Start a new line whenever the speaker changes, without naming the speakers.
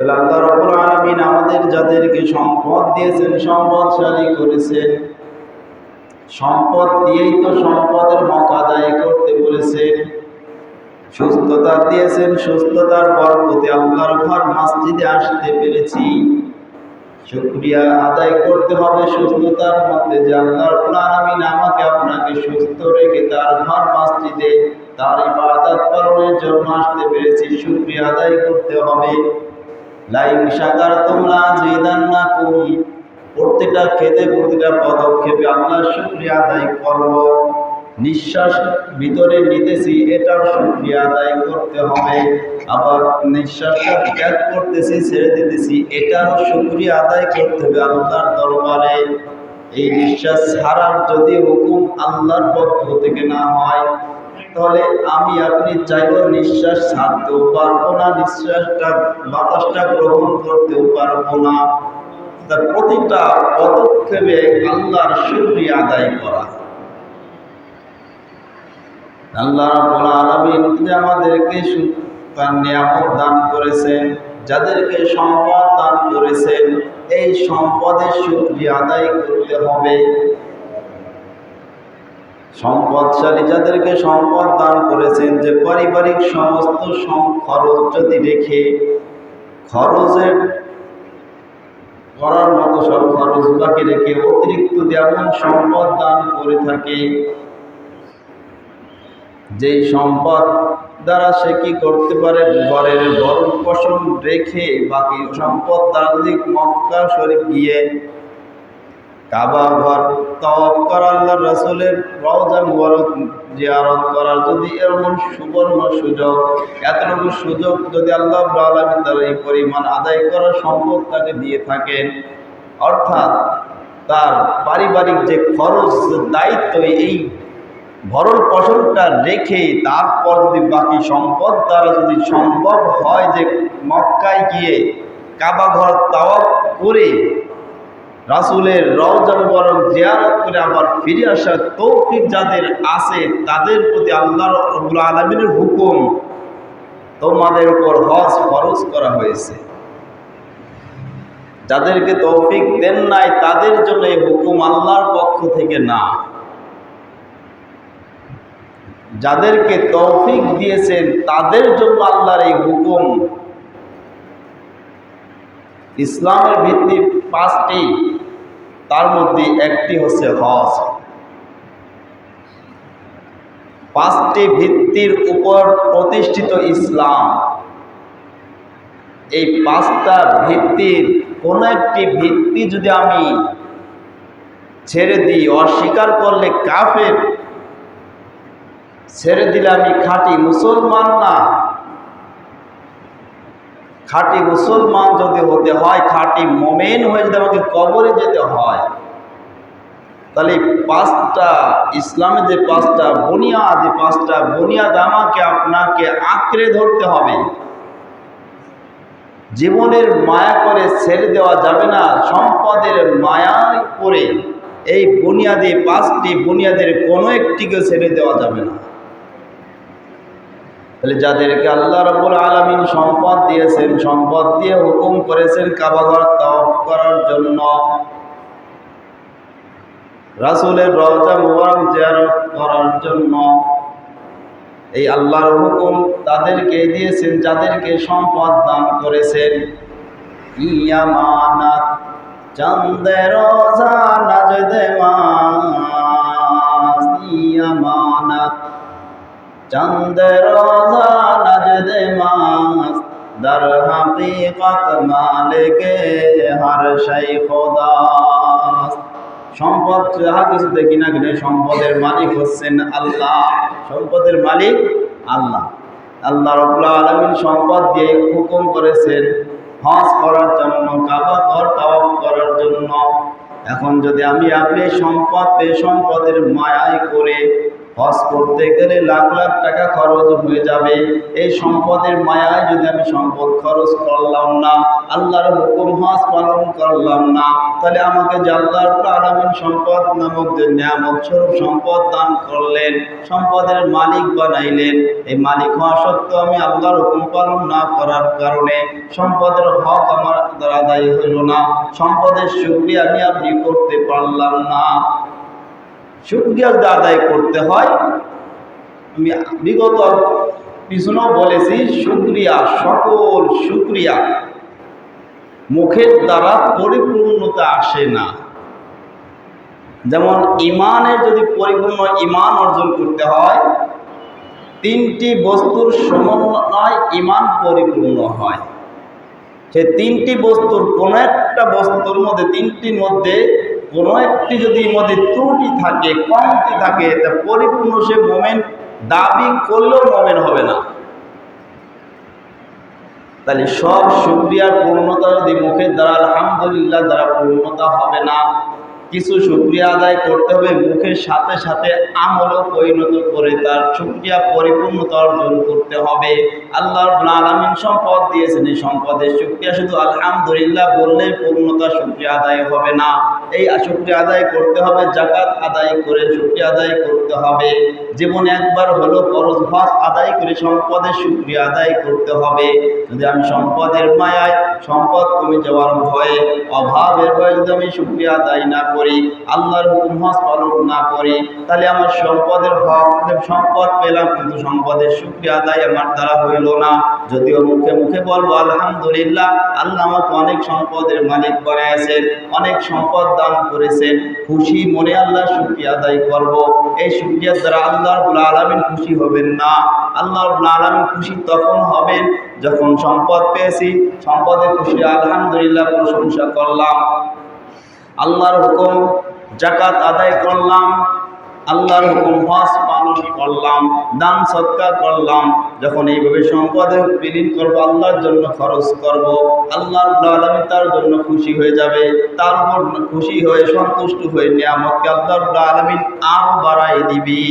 তাহলে আল্লাহ রব্বুল আলামিন আমাদের যাদেরকে সম্পদ দিয়েছেন, সম্পদশালী করেছেন। সম্পদ দিয়েই তো সম্পদের হক আদায় করতে বলেছেন সুস্থতা দিয়েছেন, সুস্থতার বরকতে আল্লাহর ঘর মসজিদে আসতে পেরেছি। শুক্রিয়া আদায় করতে হবে সুস্থতার মধ্যে যে আল্লাহর আলামিন আমাকে আপনাকে সুস্থ রেখে তার ঘর মসজিদে তার ইবাদত পালনের জন্য আসতে পেরেছি। শুক্রিয়া আদায় করতে হবে। লাইন শাকার তোমরা জিদান না কুম প্রত্যেকটা খেতে প্রতিটা পদক্ষেপে আল্লাহর শুক্রিয়া আদায় করব। নিঃশ্বাস ভিতরে নিতেছি, এটার শুক্রিয়া আদায় করতে হবে। আবার নিঃশ্বাসটা ত্যাগ করতেছি, ছেড়ে দিতেছি, এটারও শুক্রিয়া আদায় করতে হবে আল্লাহর দরবারে। এই নিঃশ্বাস ছাড়ার যদি হুকুম আল্লাহর পক্ষ থেকে না হয় তাহলে আমি আপনি চাইলেও নিঃশ্বাস ছাড়তেও পারব না, নিঃশ্বাসটা, বাতাসটা গ্রহণ করতেও পারব না। প্রতিটা পদক্ষেপে আল্লাহর শুক্রিয়া আদায় করা। আল্লাহ রাব্বুল আমাদেরকে নিয়ামত দান করেছেন, যাদেরকে সম্পদ দান করেছেন, এই সম্পদের শুকরিয়া আদায় করতে হবে। সম্পদশালী যাদেরকে সম্পদ দান করেছেন, যে পারিবারিক সমস্ত সম- খরচ যদি রেখে খরচের করার মতো সব খরচ বাকি রেখে অতিরিক্ত যেমন সম্পদ দান করে থাকে, যেই সম্পদ দ্বারা সে কি করতে পারে? ঘরের ভরণ পোষণ রেখে বাকি সম্পদ দ্বারা যদি মক্কা শরীফ গিয়ে কাবা ঘর তওয়াফ করা আল্লাহ রাসূলের রওজা মুবারক জিয়ারত করার যদি এমন সুবর্ণ সুযোগ, এতটুকু সুযোগ যদি আল্লাহ আলামিন তার এই পরিমাণ আদায় করার সম্পদ তাকে দিয়ে থাকেন। অর্থাৎ তার পারিবারিক যে খরচ দায়িত্ব এই ভরণ পোষণটা রেখে তারপর যদি বাকি সম্পদ দ্বারা যদি সম্ভব হয় যে মক্কায় গিয়ে কাবা ঘর তাওয়াফ করে রাসুলের রওজান বরং জিয়ারত করে আবার ফিরে আসার তৌফিক যাদের আছে, তাদের প্রতি আল্লাহ রব্বুল আলমিনের হুকুম তোমাদের উপর হজ ফরজ করা হয়েছে। যাদেরকে তৌফিক দেন নাই, তাদের জন্য এই হুকুম আল্লাহর পক্ষ থেকে না। যাদেরকে তৌফিক দিয়েছেন, তাদের জন্য আল্লাহর এই হুকুম। ইসলামের ভিত্তি পাঁচটি তার মধ্যে একটি হচ্ছে হজ। পাঁচটি ভিত্তির উপর প্রতিষ্ঠিত ইসলাম। এই পাঁচটা ভিত্তির কোনো একটি ভিত্তি যদি আমি ছেড়ে দিই, অস্বীকার করলে কাফের, ছেড়ে দিলে আমি খাঁটি মুসলমান না খাঁটি মুসলমান যদি হতে হয়, খাঁটি মোমেন হয়ে যদি আমাকে কবরে যেতে হয়, তাহলে পাঁচটা ইসলামের যে পাঁচটা বুনিয়াদ পাঁচটা বুনিয়াদ আমাকে, আপনাকে আঁকড়ে ধরতে হবে। জীবনের মায়া করে ছেড়ে দেওয়া যাবে না, সম্পদের মায়ায় করে এই বুনিয়াদি পাঁচটি বুনিয়াদের কোনো একটিকে ছেড়ে দেওয়া যাবে না। তাহলে যাদেরকে আল্লাহ রব্বুল আলমিন সম্পদ দিয়েছেন, সম্পদ দিয়ে হুকুম করেছেন কাবাঘর তফ করার জন্য। রাসুলের রওজা মুবারক জিয়ারত করার জন্য। এই আল্লাহর হুকুম তাদেরকে দিয়েছেন, যাদেরকে সম্পদ দান করেছেন। ইয়ামানাত চন্দের রোজা নাজদে মাস ইয়ামানাত চন্দের নাজদে মাস در হাকিকত মালিকে হর শাই খোদাস। সম্পদ যাহা কিছু দেখি না কিনা, সম্পদের মালিক হচ্ছেন আল্লাহ। সম্পদের মালিক আল্লাহ। আল্লাহ রবুল্লা আলমিন সম্পদ দিয়ে হুকুম করেছেন, হজ করার জন্য, কাবা ঘর তাওয়াফ করার জন্য। এখন যদি আমি আপনি সম্পদ পেয়ে সম্পদের মায়ায় করে হজ করতে গেলে লাখ লাখ টাকা খরচ হয়ে যাবে। এই সম্পদের মায়ায় যদি আমি সম্পদ খরচ করলাম না, আল্লাহর হুকুম হজ পালন করলাম না, তাহলে আমাকে যে আল্লাহর আলামিন সম্পদ নামক যে নিয়ামক স্বরূপ সম্পদ দান করলেন, সম্পদের মালিক বানাইলেন। এই মালিক হওয়া সত্ত্বেও আমি আল্লাহর হুকুম পালন না করার কারণে সম্পদের হক আমার আদায় হইল না। সম্পদের সুক্রিয়া আমি আপনি করতে পারলাম না। শুক্রিয়া আদায় করতে হয়, আমি বিগত পিছনেও বলেছি শুক্রিয়া সকল শুক্রিয়া মুখের দ্বারা পরিপূর্ণতা আসে না। যেমন ইমানের যদি পরিপূর্ণ ইমান অর্জন করতে হয়, তিনটি বস্তুর সমন্বয় ইমান পরিপূর্ণ হয়। সে তিনটি বস্তুর কোনো একটা বস্তুর মধ্যে, তিনটির মধ্যে কোনো একটি যদি মধ্যে ত্রুটি থাকে, কমতি থাকে, তা পরিপূর্ণ সে মোমেন দাবি করলেও মোমেন হবে না। তাহলে সব শুক্রিয়ার পূর্ণতা যদি মুখের দ্বারা, আলহামদুলিল্লাহ, দ্বারা পূর্ণতা হবে না। কিছু শুক্রিয়া আদায় করতে হবে, মুখের সাথে সাথে আমলও পরিণত করে তার শুক্রিয়া পরিপূর্ণতা অর্জন করতে হবে। আল্লাহ আলমিন সম্পদ দিয়েছেন, এই সম্পদের শুক্রিয়া শুধু আলহামদুলিল্লাহ বললে পূর্ণতা শুক্রিয়া আদায় হবে না। এই শুক্রিয়া আদায় করতে হবে জাকাত আদায় করে শুক্রিয়া আদায় করতে হবে। জীবনে একবার হলো ফরজ হজ আদায় করে সম্পদের শুক্রিয়া আদায় করতে হবে। যদি আমি সম্পদের মায়ায় সম্পদ কমে যাওয়ার ভয়ে, অভাবের ভয়ে যদি আমি শুক্রিয়া আদায় না করি, আল্লাহর হজ পালন না করি, তাহলে আমার সম্পদের হক সম্পদ পেলাম, কিন্তু সম্পদের শুক্রিয়া আদায় আমার দ্বারা হইল না। যদিও মুখে মুখে বলব, আলহামদুলিল্লাহ, আল্লাহ আমাকে অনেক সম্পদের মালিক বানিয়েছেন, অনেক সম্পদ দান করেছেন, খুশি মনে আল্লাহ শুক্রিয়া আদায় করব। এই শুক্রিয়ার দ্বারা আল্লাহর আলমিন খুশি হবেন না। আল্লাহর আলমিন খুশি তখন হবেন যখন সম্পদ পেয়েছি, সম্পদে খুশি, আলহামদুলিল্লাহ, প্রশংসা করলাম। আল্লাহর হুকুম জাকাত আদায় করলাম, আল্লাহর হুকুম হজ পালন করলাম, দান সৎকার করলাম, যখন এইভাবে সম্পদে বিলীন করব, আল্লাহর জন্য খরচ করব আল্লাহর আলমী তার জন্য খুশি হয়ে যাবে, তার উপর খুশি হয়ে সন্তুষ্ট হয়ে নিয়ামতকে আল্লাহর আলমিন আরও বাড়াই দিবি।